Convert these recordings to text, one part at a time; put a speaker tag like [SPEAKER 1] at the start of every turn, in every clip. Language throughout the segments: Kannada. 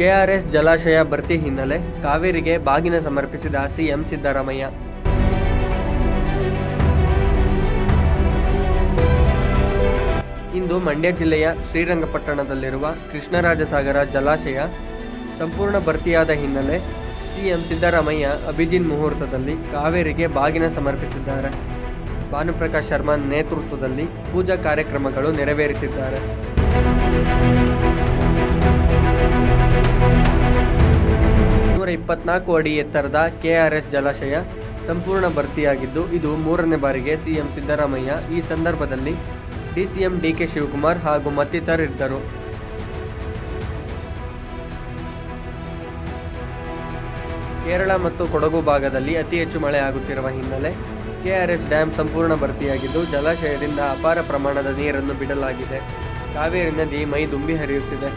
[SPEAKER 1] ಕೆಆರ್ಎಸ್ ಜಲಾಶಯ ಭರ್ತಿ ಹಿನ್ನೆಲೆ ಕಾವೇರಿಗೆ ಬಾಗಿನ ಸಮರ್ಪಿಸಿದ ಸಿಎಂ ಸಿದ್ದರಾಮಯ್ಯ. ಇಂದು ಮಂಡ್ಯ ಜಿಲ್ಲೆಯ ಶ್ರೀರಂಗಪಟ್ಟಣದಲ್ಲಿರುವ ಕೃಷ್ಣರಾಜಸಾಗರ ಜಲಾಶಯ ಸಂಪೂರ್ಣ ಭರ್ತಿಯಾದ ಹಿನ್ನೆಲೆ ಸಿಎಂ ಸಿದ್ದರಾಮಯ್ಯ ಅಭಿಜಿನ್ ಮುಹೂರ್ತದಲ್ಲಿ ಕಾವೇರಿಗೆ ಬಾಗಿನ ಸಮರ್ಪಿಸಿದ್ದಾರೆ. ಭಾನುಪ್ರಕಾಶ್ ಶರ್ಮಾ ನೇತೃತ್ವದಲ್ಲಿ ಪೂಜಾ ಕಾರ್ಯಕ್ರಮಗಳು ನೆರವೇರಿಸಿದ್ದಾರೆ. ನೂರ ಇಪ್ಪತ್ನಾಲ್ಕು ಅಡಿ ಎತ್ತರದ ಕೆಆರ್ಎಸ್ ಜಲಾಶಯ ಸಂಪೂರ್ಣ ಭರ್ತಿಯಾಗಿದ್ದು, ಇದು ಮೂರನೇ ಬಾರಿಗೆ ಸಿಎಂ ಸಿದ್ದರಾಮಯ್ಯ ಈ ಸಂದರ್ಭದಲ್ಲಿ ಡಿಸಿಎಂ ಡಿಕೆ ಶಿವಕುಮಾರ್ ಹಾಗೂ ಮತ್ತಿತರರಿದ್ದರು ಕೇರಳ ಮತ್ತು ಕೊಡಗು ಭಾಗದಲ್ಲಿ ಅತಿ ಹೆಚ್ಚು ಮಳೆ ಆಗುತ್ತಿರುವ ಹಿನ್ನೆಲೆ ಕೆಆರ್ಎಸ್ ಡ್ಯಾಂ ಸಂಪೂರ್ಣ ಭರ್ತಿಯಾಗಿದ್ದು, ಜಲಾಶಯದಿಂದ ಅಪಾರ ಪ್ರಮಾಣದ ನೀರನ್ನು ಬಿಡಲಾಗಿದೆ. ಕಾವೇರಿ ನದಿ ಮೈ ದುಂಬಿ ಹರಿಯುತ್ತಿದೆ.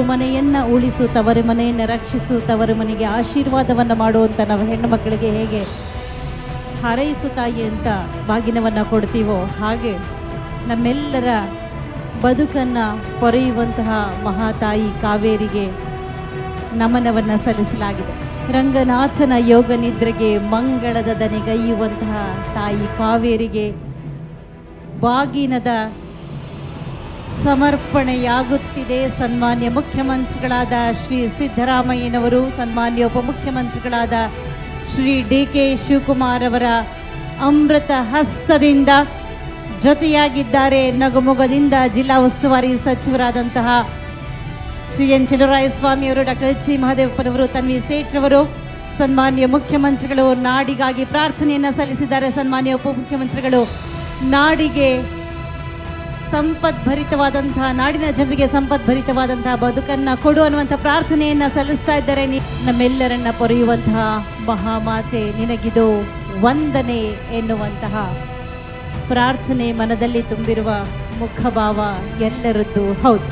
[SPEAKER 2] ತವರು ಮನೆಯನ್ನ ಉಳಿಸು, ತವರು ಮನೆಯನ್ನ ರಕ್ಷಿಸು, ತವರು ಮನೆಗೆ ಆಶೀರ್ವಾದವನ್ನ ಮಾಡುವಂತ ನಾವು ಹೆಣ್ಣು ಮಕ್ಕಳಿಗೆ ಹೇಗೆ ಹಾರೈಸು ತಾಯಿ ಅಂತ ಬಾಗಿನವನ್ನ ಕೊಡ್ತೀವೋ ಹಾಗೆ ನಮ್ಮೆಲ್ಲರ ಬದುಕನ್ನ ಪೊರೆಯುವಂತಹ ಮಹಾತಾಯಿ ಕಾವೇರಿಗೆ ನಮನವನ್ನ ಸಲ್ಲಿಸಲಾಗಿದೆ. ರಂಗನಾಥನ ಯೋಗ ನಿದ್ರೆಗೆ ಮಂಗಳದ ದನಿಗೈಯುವಂತಹ ತಾಯಿ ಕಾವೇರಿಗೆ ಬಾಗಿನದ ಸಮರ್ಪಣೆಯಾಗುತ್ತಿದೆ. ಸನ್ಮಾನ್ಯ ಮುಖ್ಯಮಂತ್ರಿಗಳಾದ ಶ್ರೀ ಸಿದ್ದರಾಮಯ್ಯನವರು, ಸನ್ಮಾನ್ಯ ಉಪಮುಖ್ಯಮಂತ್ರಿಗಳಾದ ಶ್ರೀ ಡಿ ಕೆ ಶಿವಕುಮಾರ್ ಅವರ ಅಮೃತ ಹಸ್ತದಿಂದ ಜೊತೆಯಾಗಿದ್ದಾರೆ. ನಗುಮೊಗದಿಂದ ಜಿಲ್ಲಾ ಉಸ್ತುವಾರಿ ಸಚಿವರಾದಂತಹ ಶ್ರೀ ಎನ್ ಸ್ವಾಮಿ ಅವರು, ಡಾಕ್ಟರ್ ಎಚ್ ಸಿ ಮಹದೇವಪ್ಪನವರು, ತನ್ವಿ ಸೇಠ್ರವರು ಸನ್ಮಾನ್ಯ ಮುಖ್ಯಮಂತ್ರಿಗಳು ನಾಡಿಗಾಗಿ ಪ್ರಾರ್ಥನೆಯನ್ನು ಸಲ್ಲಿಸಿದ್ದಾರೆ. ಸನ್ಮಾನ್ಯ ಉಪಮುಖ್ಯಮಂತ್ರಿಗಳು ನಾಡಿಗೆ ಸಂಪದ್ಭರಿತವಾದಂತಹ ನಾಡಿನ ಜನರಿಗೆ ಸಂಪದ್ಭರಿತವಾದಂತಹ ಬದುಕನ್ನ ಕೊಡು ಅನ್ನುವಂಥ ಪ್ರಾರ್ಥನೆಯನ್ನ ಸಲ್ಲಿಸ್ತಾ ಇದ್ದಾರೆ. ನಮ್ಮೆಲ್ಲರನ್ನ ಪೊರೆಯುವಂತಹ ಮಹಾಮಾತೆ, ನಿನಗಿದು ವಂದನೆ ಎನ್ನುವಂತಹ ಪ್ರಾರ್ಥನೆ ಮನದಲ್ಲಿ ತುಂಬಿರುವ ಮುಖಭಾವ ಎಲ್ಲರದ್ದು. ಹೌದು.